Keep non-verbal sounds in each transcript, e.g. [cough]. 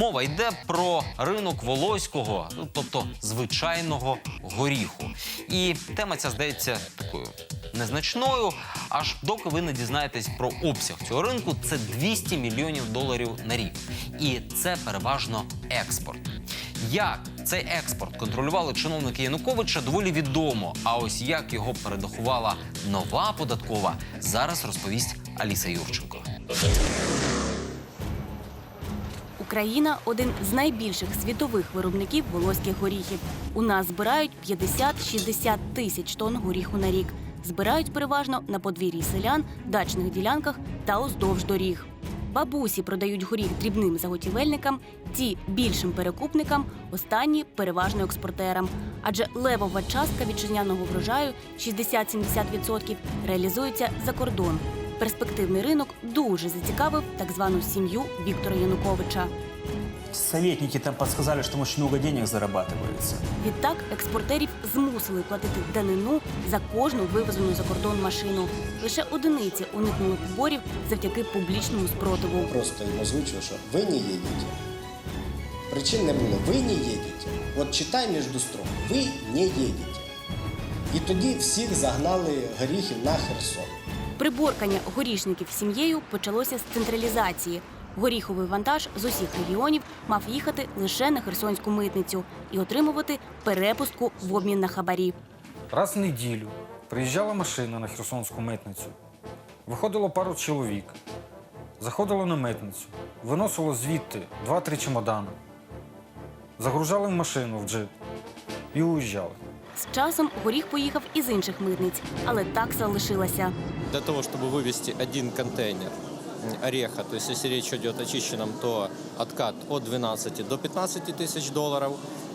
Мова йде про ринок волоського, ну тобто звичайного горіху. І тема ця здається такою незначною, аж доки ви не дізнаєтесь про обсяг цього ринку. Це 200 мільйонів доларів на рік. І це переважно експорт. Як цей експорт контролювали чиновники Януковича, доволі відомо. А ось як його передахувала нова податкова, зараз розповість Аліса Юрченко. Україна один з найбільших світових виробників волоських горіхів. У нас збирають 50-60 тисяч тонн горіху на рік. Збирають переважно на подвір'ї селян, дачних ділянках та уздовж доріг. Бабусі продають горіх дрібним заготівельникам, ті більшим перекупникам, останні переважно експортерам. Адже левова частка вітчизняного врожаю 60-70% реалізується за кордон. Перспективний ринок дуже зацікавив так звану сім'ю Віктора Януковича. Советники там подсказали, что очень много денег зарабатывается. Відтак експортерів змусили платити данину за кожну вивезену за кордон машину. Лише одиниці уникнули поборів завдяки публічному спротиву. Просто їм озвучив, що ви не їдете. Причин не було. Ви не їдете. От читай між строк. Ви не їдете. І тоді всіх загнали горіхів на Херсон. Приборкання горішників сім'єю почалося з централізації. Горіховий вантаж з усіх регіонів мав їхати лише на херсонську митницю і отримувати перепустку в обмін на хабарі. Раз в неділю приїжджала машина на Херсонську митницю. Виходило пару чоловік, заходило на митницю, виносило звідти два-три чемодани, загружали в машину в джип і уїжджали. З часом горіх поїхав із інших митниць, але такса лишилася. Для того, чтобы вывести один контейнер м, ореха, то есть если речь идет о чищенном, то откат от 12 до 15 тысяч долларов.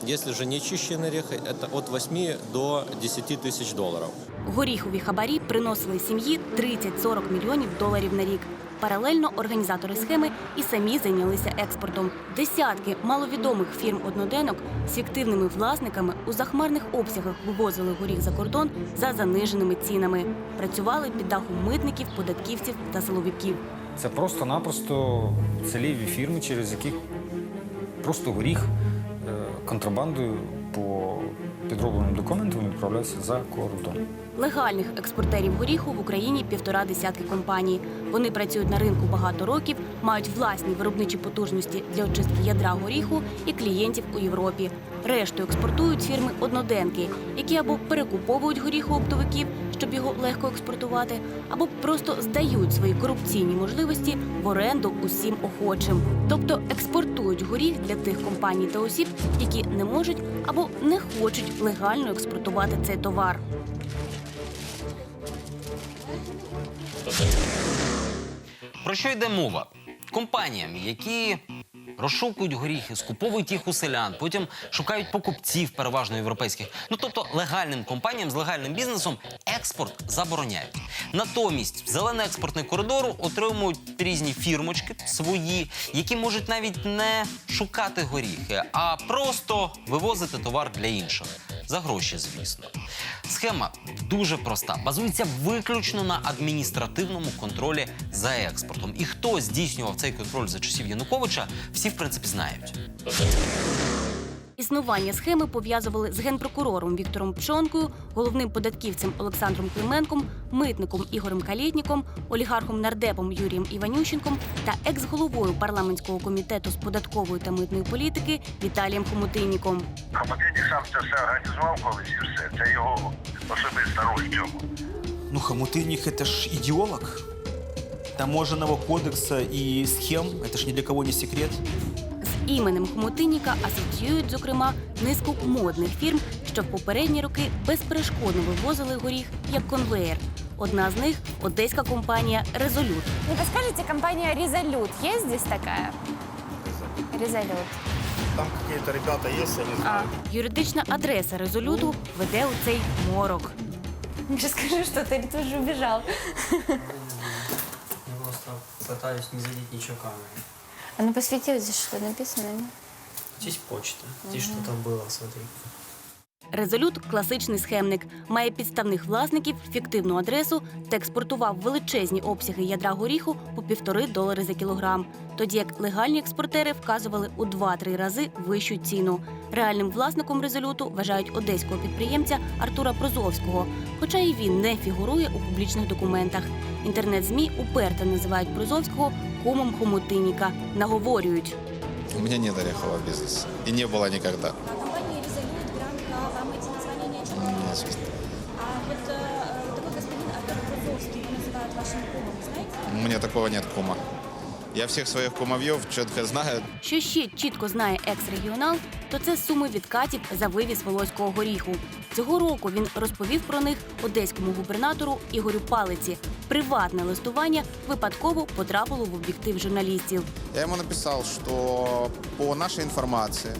Если же не чищенный орех, это от 8 до 10 тысяч долларов. Горіхові хабарі приносили сім'ї 30-40 мільйонів доларів на рік. Паралельно організатори схеми і самі зайнялися експортом. Десятки маловідомих фірм одноденок з фіктивними власниками у захмарних обсягах вивозили горіх за кордон за заниженими цінами. Працювали під дахом митників, податківців та силовиків. Це просто-напросто целіві фірми, через яких просто горіх е, контрабандою по підробленим документам відправляються за кордон. Легальних експортерів горіху в Україні півтора десятки компаній. Вони працюють на ринку багато років, мають власні виробничі потужності для очистки ядра горіху і клієнтів у Європі. Решту експортують фірми одноденки, які або перекуповують горіху оптовиків, щоб його легко експортувати, або просто здають свої корупційні можливості в оренду усім охочим. Тобто експортують горіх для тих компаній та осіб, які не можуть або не хочуть легально експортувати цей товар. Про що йде мова? Компаніям, які розшукують горіхи, скуповують їх у селян, потім шукають покупців, переважно європейських. Ну тобто легальним компаніям з легальним бізнесом експорт забороняють. Натомість зелений експортний коридор отримують різні фірмочки свої, які можуть навіть не шукати горіхи, а просто вивозити товар для інших. За гроші, звісно. Схема дуже проста. Базується виключно на адміністративному контролі за експортом. І хто здійснював цей контроль за часів Януковича, всі в принципі знають. Існування схеми пов'язували з генпрокурором Віктором Пшонкою, головним податківцем Олександром Клименком, митником Ігорем Калєтніком, олігархом нардепом Юрієм Іванющенком та екс-головою парламентського комітету з податкової та митної політики Віталієм Хомутинніком. Хамутинник сам це все організував колись і все. Це його особиста роль в цьому. Ну, Хомутынник – это ж идеолог таможенного кодекса и схем. Это ж ни для кого не секрет. З іменем Хомутинніка асоціюють, зокрема, низку модних фірм, що в попередні роки безперешкодно вивозили горіх як конвеєр. Одна з них одеська компанія Резолют. Не подскажете, компания Резолют есть здесь такая? Резолют. Там якісь ребята є, я не знаю. Юридична адреса резолюту веде у цей морок. Скажи, что ты тоже убежал. [laughs] Пытаюсь не задеть ничего камеры. А на посвети, вот здесь что написано, нет? Здесь почта. Здесь что-то было, смотри. Резолют класичний схемник, має підставних власників, фіктивну адресу та експортував величезні обсяги ядра горіху по півтори долари за кілограм. Тоді як легальні експортери вказували у 2-3 рази вищу ціну. Реальним власником резолюту вважають одеського підприємця Артура Прозовського, хоча і він не фігурує у публічних документах. Інтернет-змі уперто називають Прозовського кумом хомутинніка. Наговорюють. У меня нет орехового бизнеса. И не было никогда ни о чем не Нет, говорят? честно. А вот э, такой господин Артур Крузовский называют вашим кумом, знаете? У меня такого нет кума. Я всех своих кумовьев четко знаю. Що ще чітко знає екс-регіонал, то це суми відкатів за вивіз волоського горіху. Цього року він розповів про них одеському губернатору Ігорю Палиці. Приватне листування випадково потрапило в об'єктив журналістів. Я ему написал, что по нашей информации э,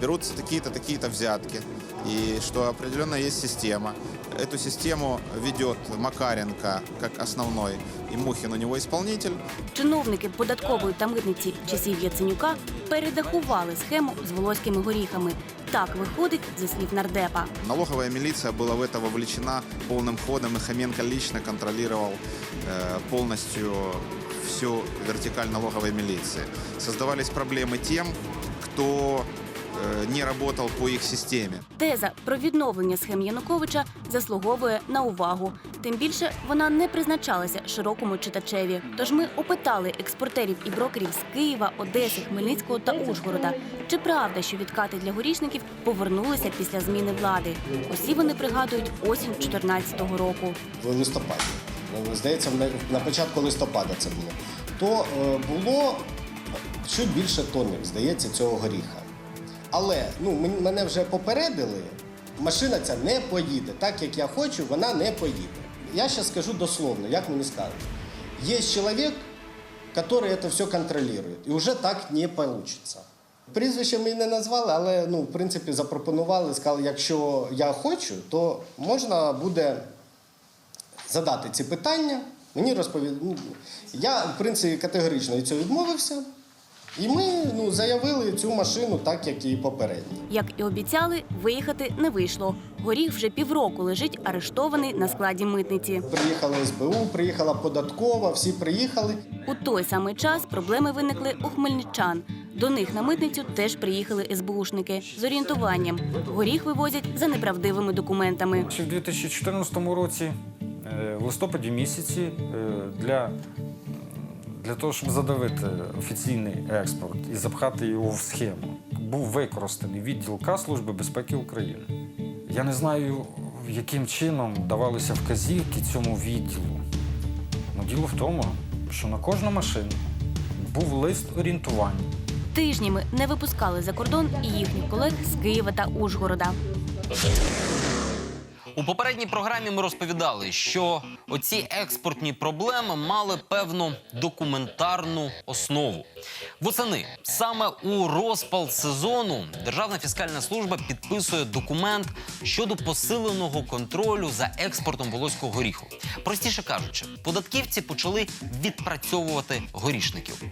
берутся такие-то, такие-то взятки, и что определенно есть система. Эту систему ведет Макаренко как основной, и Мухин у него исполнитель. Чиновники податкової та митниці часів Яценюка передахували схему з волоськими горіхами. Так виходить зі слів нардепа. Налоговая милиция была в это вовлечена полным ходом, и Хоменко лично контролировал э, полностью всю вертикаль налоговой милиции. Создавались проблемы тем, кто э, не работал по их системе. Теза про відновлення схем Януковича заслуговує на увагу. Тим більше вона не призначалася широкому читачеві. Тож ми опитали експортерів і брокерів з Києва, Одеси, Хмельницького та Ужгорода. Чи правда, що відкати для горішників повернулися після зміни влади? Усі вони пригадують осінь 14-го року. в листопаді. Ну, Здається, на- початку листопада це було. То е, було чуть більше тонни, здається, цього горіха. Але ну, мене вже попередили, машина ця не поїде. Так як я хочу, вона не поїде. Я зараз скажу дословно, як мені скажуть. Є чоловік, який це все контролює, і вже так не вийде. Прізвище мені не назвали, але ну, в принципі запропонували, сказали, якщо я хочу, то можна буде задати ці питання. Мені розповіли. Ну, я, в принципі, категорично від цього відмовився. І ми ну, заявили цю машину так, як і попередні. Як і обіцяли, виїхати не вийшло. Горіх вже півроку лежить арештований на складі митниці. Приїхала СБУ, приїхала податкова, всі приїхали. У той самий час проблеми виникли у хмельничан. До них на митницю теж приїхали СБУшники з орієнтуванням. Горіх вивозять за неправдивими документами. Ще в 2014 році, в листопаді місяці, е, для, для того, щоб задавити офіційний експорт і запхати його в схему, був використаний відділ К Служби безпеки України. Я не знаю, яким чином давалися вказівки цьому відділу. Ну, діло в тому, що на кожну машину був лист орієнтування. Тижнями не випускали за кордон і їхніх колег з Києва та Ужгорода. У попередній програмі ми розповідали, що оці експортні проблеми мали певну документарну основу. Восени саме у розпал сезону Державна фіскальна служба підписує документ щодо посиленого контролю за експортом волоського горіху. Простіше кажучи, податківці почали відпрацьовувати горішників.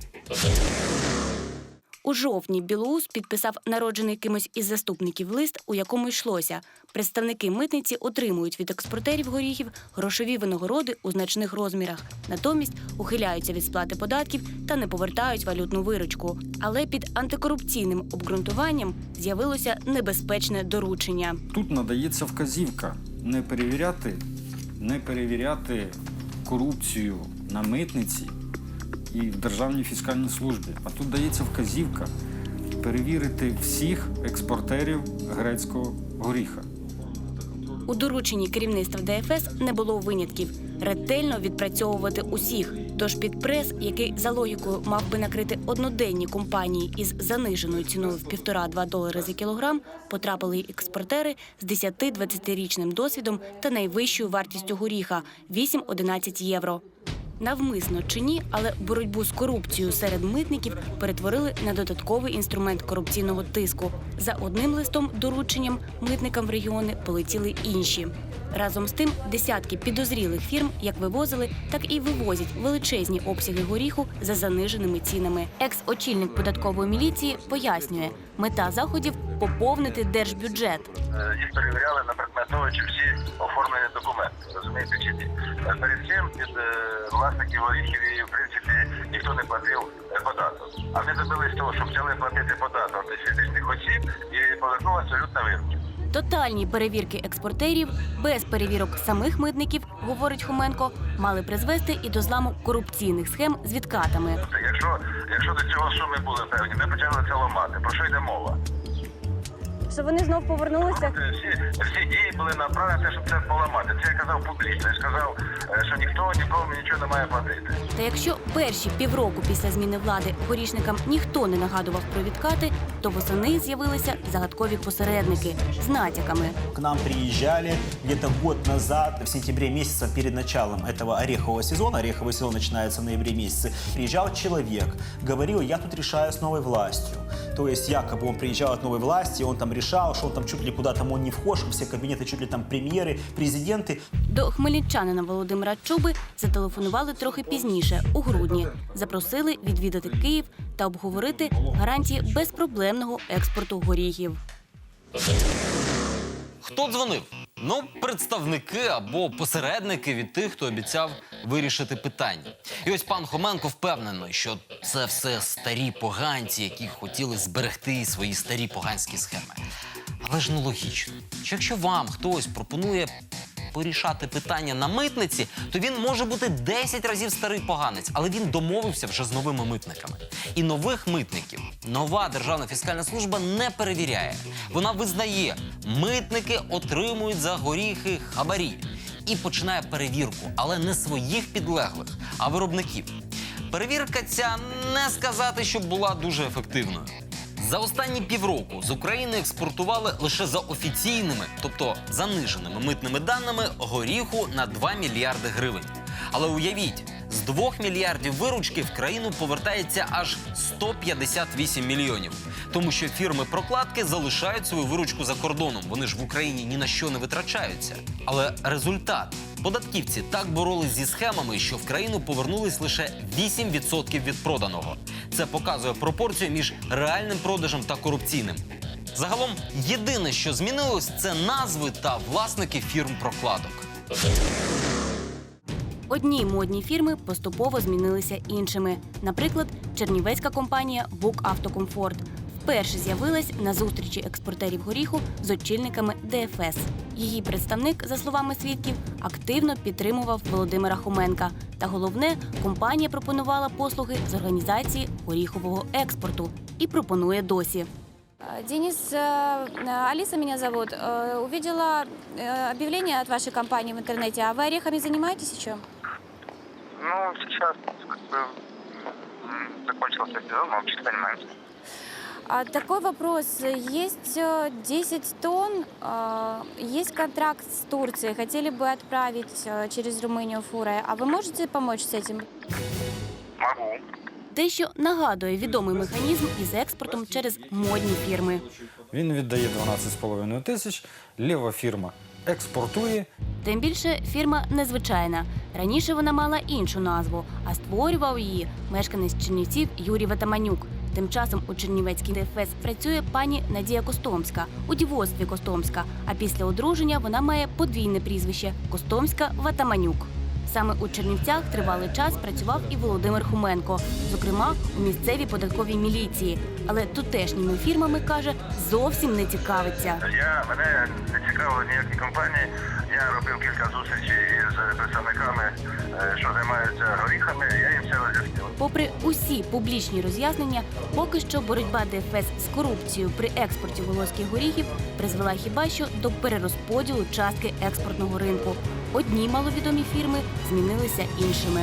У жовтні Білоус підписав народжений кимось із заступників лист, у якому йшлося. Представники митниці отримують від експортерів горіхів грошові винагороди у значних розмірах. Натомість ухиляються від сплати податків та не повертають валютну виручку. Але під антикорупційним обґрунтуванням з'явилося небезпечне доручення. Тут надається вказівка не перевіряти, не перевіряти корупцію на митниці і в Державній фіскальній службі. А тут дається вказівка перевірити всіх експортерів грецького горіха. У дорученні керівництва ДФС не було винятків ретельно відпрацьовувати усіх. Тож під прес, який за логікою мав би накрити одноденні компанії із заниженою ціною в 1,5-2 долари за кілограм, потрапили й експортери з 10-20-річним досвідом та найвищою вартістю горіха 8-11 євро. Навмисно чи ні, але боротьбу з корупцією серед митників перетворили на додатковий інструмент корупційного тиску. За одним листом дорученням митникам в регіони полетіли інші. Разом з тим, десятки підозрілих фірм як вивозили, так і вивозять величезні обсяги горіху за заниженими цінами. Екс-очільник податкової міліції пояснює, мета заходів поповнити держбюджет. Е, їх перевіряли на предмет того, чи всі оформлені документи. Розумієте, чи ні? Е, Перед цим від е, власників горіхів і в принципі ніхто не платив е, податок. А ми добились того, що почали платити податок від фізичних осіб і повернулася абсолютно виручка. Тотальні перевірки експортерів без перевірок самих митників, говорить Хоменко, мали призвести і до зламу корупційних схем з відкатами. Якщо, якщо до цього суми були певні, ми почали це ламати. Про що йде мова? Що вони знов повернулися? Всі, всі дії були направлені, на те, щоб це поламати. Це я казав публічно. Я сказав, е, що ніхто нікому нічого не має платити. Та якщо перші півроку після зміни влади горішникам ніхто не нагадував про відкати, то восени з'явилися загадкові посередники з натяками. К нам приезжали где-то год назад, в сентябре месяце, перед началом этого орехового сезона, ореховый сезон начинается в ноябре месяце, приезжал человек, говорил, я тут решаю с новой властью. То есть якобы он приезжал от новой власти, он там решал, что он там чуть ли куда там он не вхож, что все кабинеты чуть ли там премьеры, президенты. До хмельничанина Володимира Чуби зателефонували трохи пізніше, у грудні. Запросили відвідати Київ та обговорити гарантії безпроблемного експорту горіхів. Хто дзвонив? Ну, представники або посередники від тих, хто обіцяв вирішити питання. І ось пан Хоменко впевнений, що це все старі поганці, які хотіли зберегти свої старі поганські схеми. Але ж ну логічно, що якщо вам хтось пропонує порішати питання на митниці, то він може бути 10 разів старий поганець, але він домовився вже з новими митниками. І нових митників нова державна фіскальна служба не перевіряє. Вона визнає, митники отримують за горіхи хабарі і починає перевірку, але не своїх підлеглих, а виробників. Перевірка ця не сказати, щоб була дуже ефективною. За останні півроку з України експортували лише за офіційними, тобто заниженими митними даними, горіху на 2 мільярди гривень. Але уявіть, з 2 мільярдів виручки в країну повертається аж 158 мільйонів. Тому що фірми прокладки залишають свою виручку за кордоном. Вони ж в Україні ні на що не витрачаються. Але результат податківці так боролись зі схемами, що в країну повернулись лише 8% від проданого. Це показує пропорцію між реальним продажем та корупційним. Загалом, єдине, що змінилось, це назви та власники фірм прокладок. Одні модні фірми поступово змінилися іншими. Наприклад, чернівецька компанія Бук Автокомфорт вперше з'явилась на зустрічі експортерів горіху з очільниками ДФС. Її представник, за словами свідків, активно підтримував Володимира Хоменка. Та головне, компанія пропонувала послуги з організації горіхового експорту і пропонує досі. Э, Денис, э, э, Алиса меня зовут. Э, Увидела э, объявление от вашей компании в интернете. А вы орехами занимаетесь еще? Ну, сейчас как бы м, закончился сезон, мы вообще занимаемся. А такой вопрос. Есть э, 10 тонн, э, есть контракт с Турцией. Хотели бы отправить э, через Румынию фурой. А вы можете помочь с этим? Могу. Дещо нагадує відомий механізм із експортом через модні фірми. Він віддає 12,5 тисяч, ліва фірма експортує, Тим більше фірма незвичайна. Раніше вона мала іншу назву, а створював її мешканець Чернівців Юрій Ватаманюк. Тим часом у Чернівецькій ДФС працює пані Надія Костомська у дівоцтві Костомська. А після одруження вона має подвійне прізвище Костомська Ватаманюк. Саме у Чернівцях тривалий час працював і Володимир Хуменко, зокрема у місцевій податковій міліції. Але тутешніми фірмами каже зовсім не цікавиться. Я мене не цікавили ніякі компанії. Я робив кілька зустрічей з представниками, що займаються горіхами. Я їм все роз'яснив. Попри усі публічні роз'яснення, поки що боротьба ДФС з корупцією при експорті волоських горіхів призвела хіба що до перерозподілу частки експортного ринку. Одні маловідомі фірми змінилися іншими.